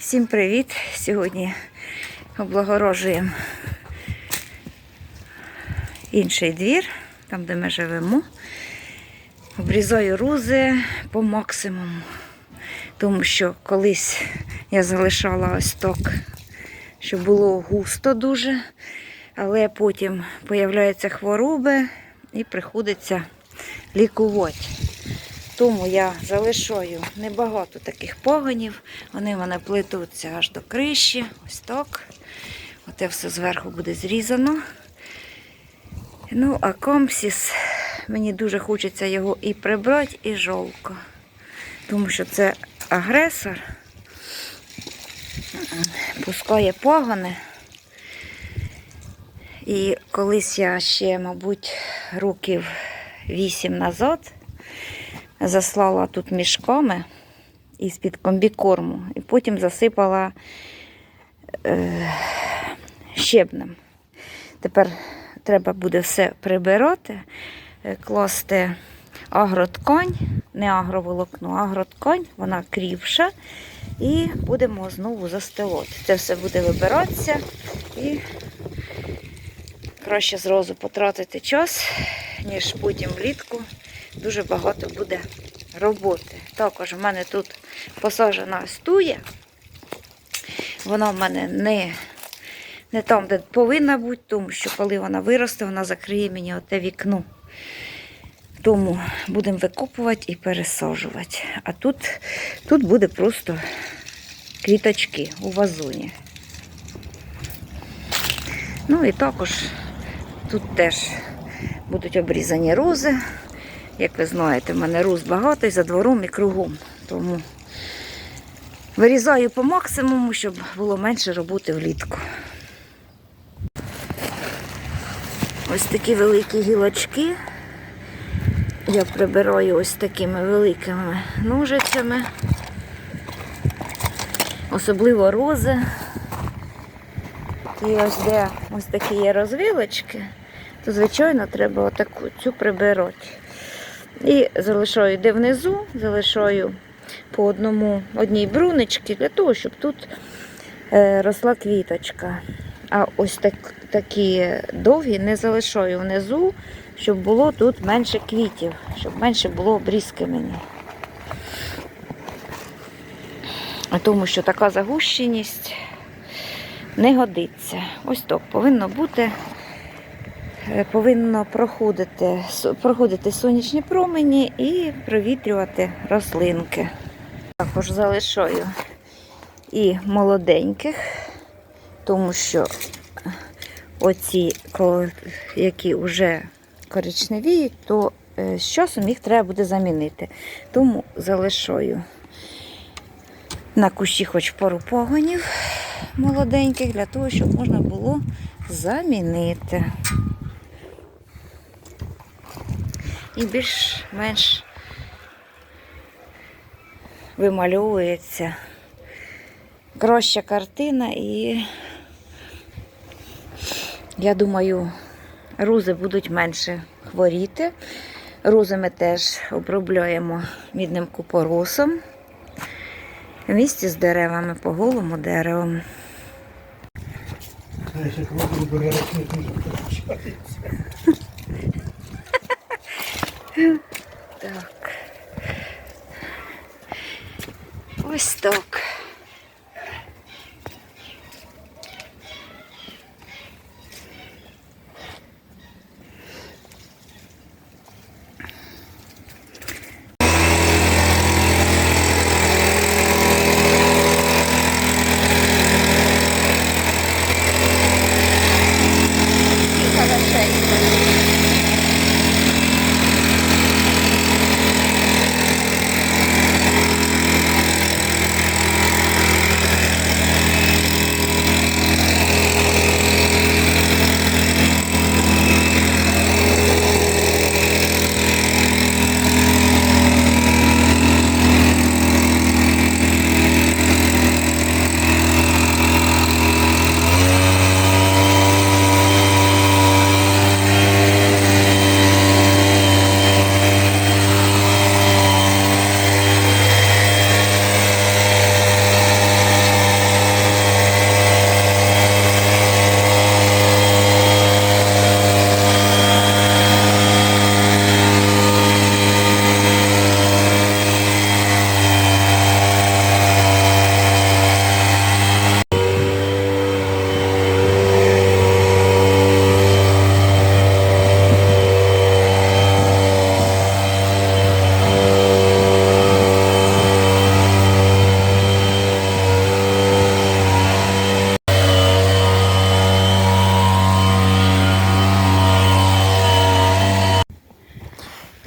Всім привіт! Сьогодні облагорожуємо інший двір, там де ми живемо. Обрізаю рузи по максимуму, тому що колись я залишала ось так, що було густо дуже, але потім появляються хвороби і приходиться лікувати. Тому я залишаю небагато таких погонів. Вони в мене плетуться аж до криші. Ось так. Оте все зверху буде зрізано. Ну, а компсіс, мені дуже хочеться його і прибрати, і жовко. Тому що це агресор. Пускає погони. І колись я ще, мабуть, років вісім назад заслала тут мішками із-під комбікорму і потім засипала е, щебнем. Тепер треба буде все прибирати, е, класти агроткань, не агроволокно, а агроткань, вона кріпша. І будемо знову застилати. Це все буде вибиратися і краще зразу потратити час, ніж потім влітку дуже багато буде роботи. Також в мене тут посаджена стуя. Вона в мене не, не там, де повинна бути, тому що коли вона виросте, вона закриє мені оте вікно. Тому будемо викопувати і пересаджувати. А тут, тут буде просто квіточки у вазоні. Ну і також тут теж будуть обрізані рози. Як ви знаєте, в мене роз багато і за двором і кругом. Тому вирізаю по максимуму, щоб було менше роботи влітку. Ось такі великі гілочки. Я прибираю ось такими великими ножицями. Особливо рози. І ось де ось такі є розвилочки, то, звичайно, треба отаку цю прибирати. І залишаю де внизу, залишаю по одному одній бруничці для того, щоб тут е, росла квіточка. А ось так, такі довгі не залишаю внизу, щоб було тут менше квітів, щоб менше було обрізки мені. Тому що така загущеність не годиться. Ось так повинно бути повинно проходити, проходити сонячні промені і провітрювати рослинки. Також залишаю і молоденьких, тому що оці, які вже коричневіють, то е, з часом їх треба буде замінити. Тому залишаю на кущі хоч пару погонів молоденьких, для того, щоб можна було замінити. І більш-менш вимальовується краща картина і я думаю, рузи будуть менше хворіти. Рузи ми теж обробляємо мідним купоросом місті з деревами по голому деревом. Знаєш, як воду бере, не. Так. Ось так.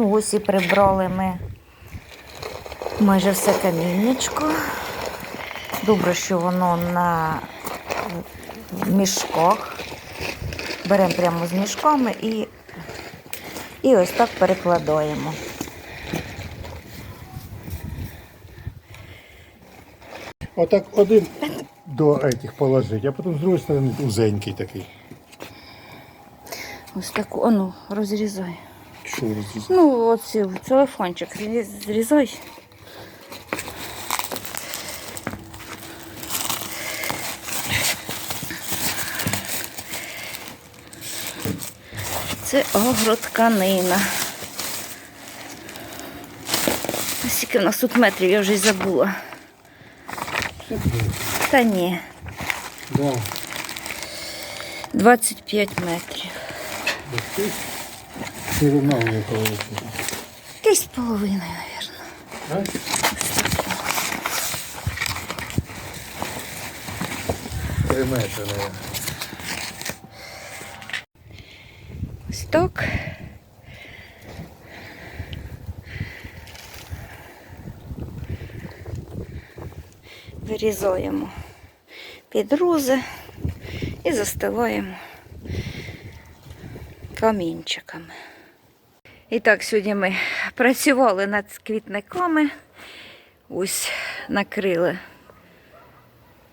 Ось і прибрали ми майже все каміннячко. Добре, що воно на мішках. Беремо прямо з мішками і, і ось так перекладаємо. Отак один до этих положить, а потім з другої сторони узенький такий. Ось так, о, ну, розрізай. Що розрізати? Ну, оці, телефончик зріз- зрізай. Це агротканина. А Скільки в нас тут метрів, я вже й забула. Та ні, Да. 25 метрів. Ширина у нього. Десь з половиною, мабуть. Три метри. Ось так. Вирізаємо підрузи і застилаємо камінчиками. І так, сьогодні ми працювали над квітниками. Ось накрили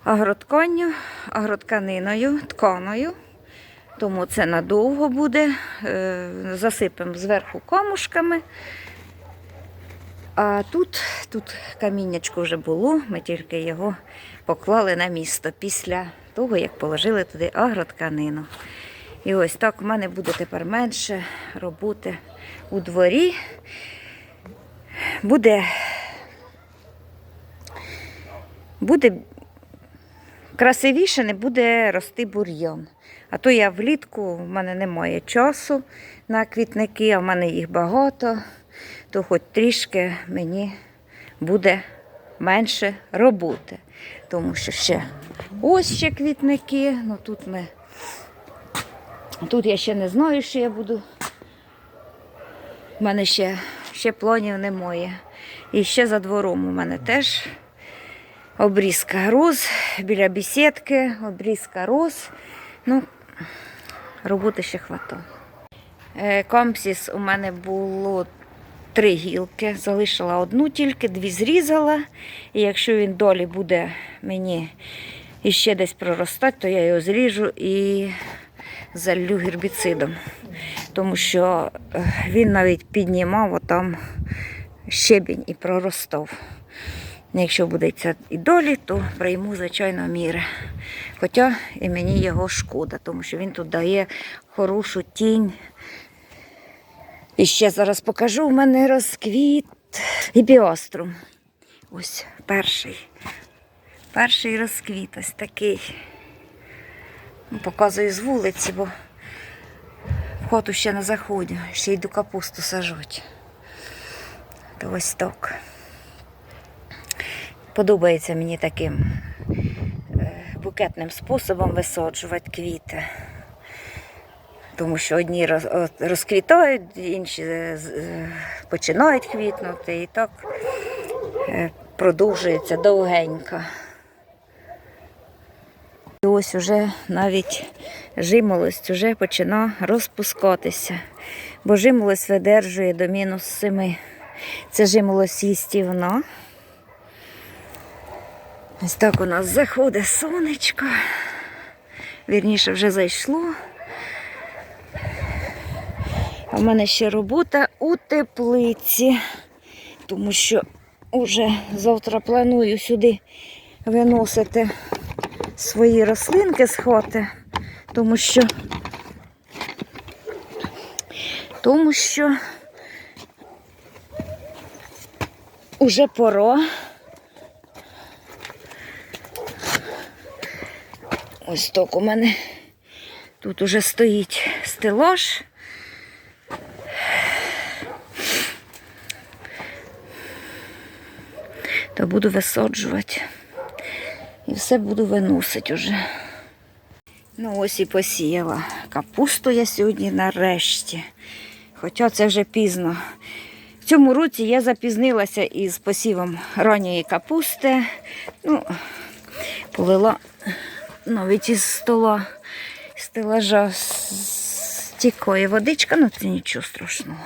агротканню, агротканиною, тканою тому це надовго буде. Е, Засипемо зверху камушками. А тут, тут каміннячко вже було, ми тільки його поклали на місто після того, як положили туди агротканину. І ось так у мене буде тепер менше роботи у дворі. Буде, буде красивіше не буде рости бур'ян. А то я влітку, в мене немає часу на квітники, а в мене їх багато, то хоч трішки мені буде менше роботи. Тому що ще ось ще квітники. Ну тут ми. Тут я ще не знаю, що я буду. У мене ще, ще планів немає. І ще за двором у мене теж обрізка роз біля бісідки, обрізка роз. Ну, роботи ще хватає. Е, Компсіс у мене було три гілки. Залишила одну тільки, дві зрізала. І якщо він долі буде мені іще десь проростати, то я його зріжу і залью гербіцидом. Тому що е, він навіть піднімав отам щебінь і проростав. Якщо буде ця і долі, то прийму, звичайно, міри. Хоча і мені його шкода, тому що він тут дає хорошу тінь. І ще зараз покажу, у мене розквіт гіпіострум. Ось перший. Перший розквіт ось такий. Ну, Показую з вулиці, бо в ще не заходжу, ще йду капусту сажуть. То ось так. Подобається мені таким е, букетним способом висаджувати квіти. Тому що одні розквітають, інші е, е, починають квітнути і так продовжується довгенько. Ось уже навіть жимолость вже починає розпускатися, бо жимолость видержує до мінус 7. Це жимолость їстівна. Ось так у нас заходить сонечко. Вірніше вже зайшло. А в мене ще робота у теплиці, тому що вже завтра планую сюди виносити свої рослинки з тому що тому що уже пора. Ось так у мене тут уже стоїть стелаж. То буду висаджувати. І все буду виносити уже. Ну ось і посіяла. Капусту я сьогодні нарешті. Хоча це вже пізно. В цьому році я запізнилася із посівом ранньої капусти. Ну, полила навіть із стола, стелажа стікає водичка, ну це нічого страшного.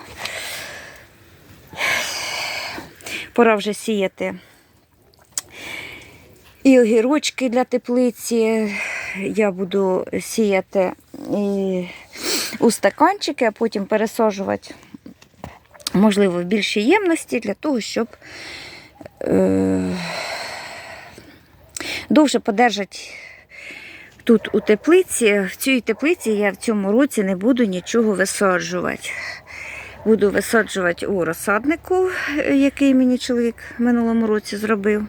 Пора вже сіяти і огірочки для теплиці. Я буду сіяти і у стаканчики, а потім пересаджувати, можливо, в більшій ємності для того, щоб е, довше подержати тут у теплиці. В цій теплиці я в цьому році не буду нічого висаджувати. Буду висаджувати у розсаднику, який мені чоловік в минулому році зробив.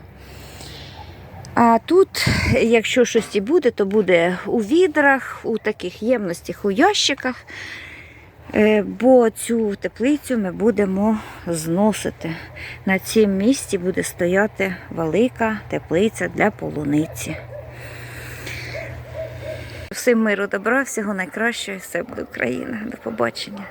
А тут, якщо щось і буде, то буде у відрах, у таких ємностях, у ящиках. Е, Бо цю теплицю ми будемо зносити. На цьому місці буде стояти велика теплиця для полуниці. Всім миру добра, всього найкращого, все буде Україна. До побачення.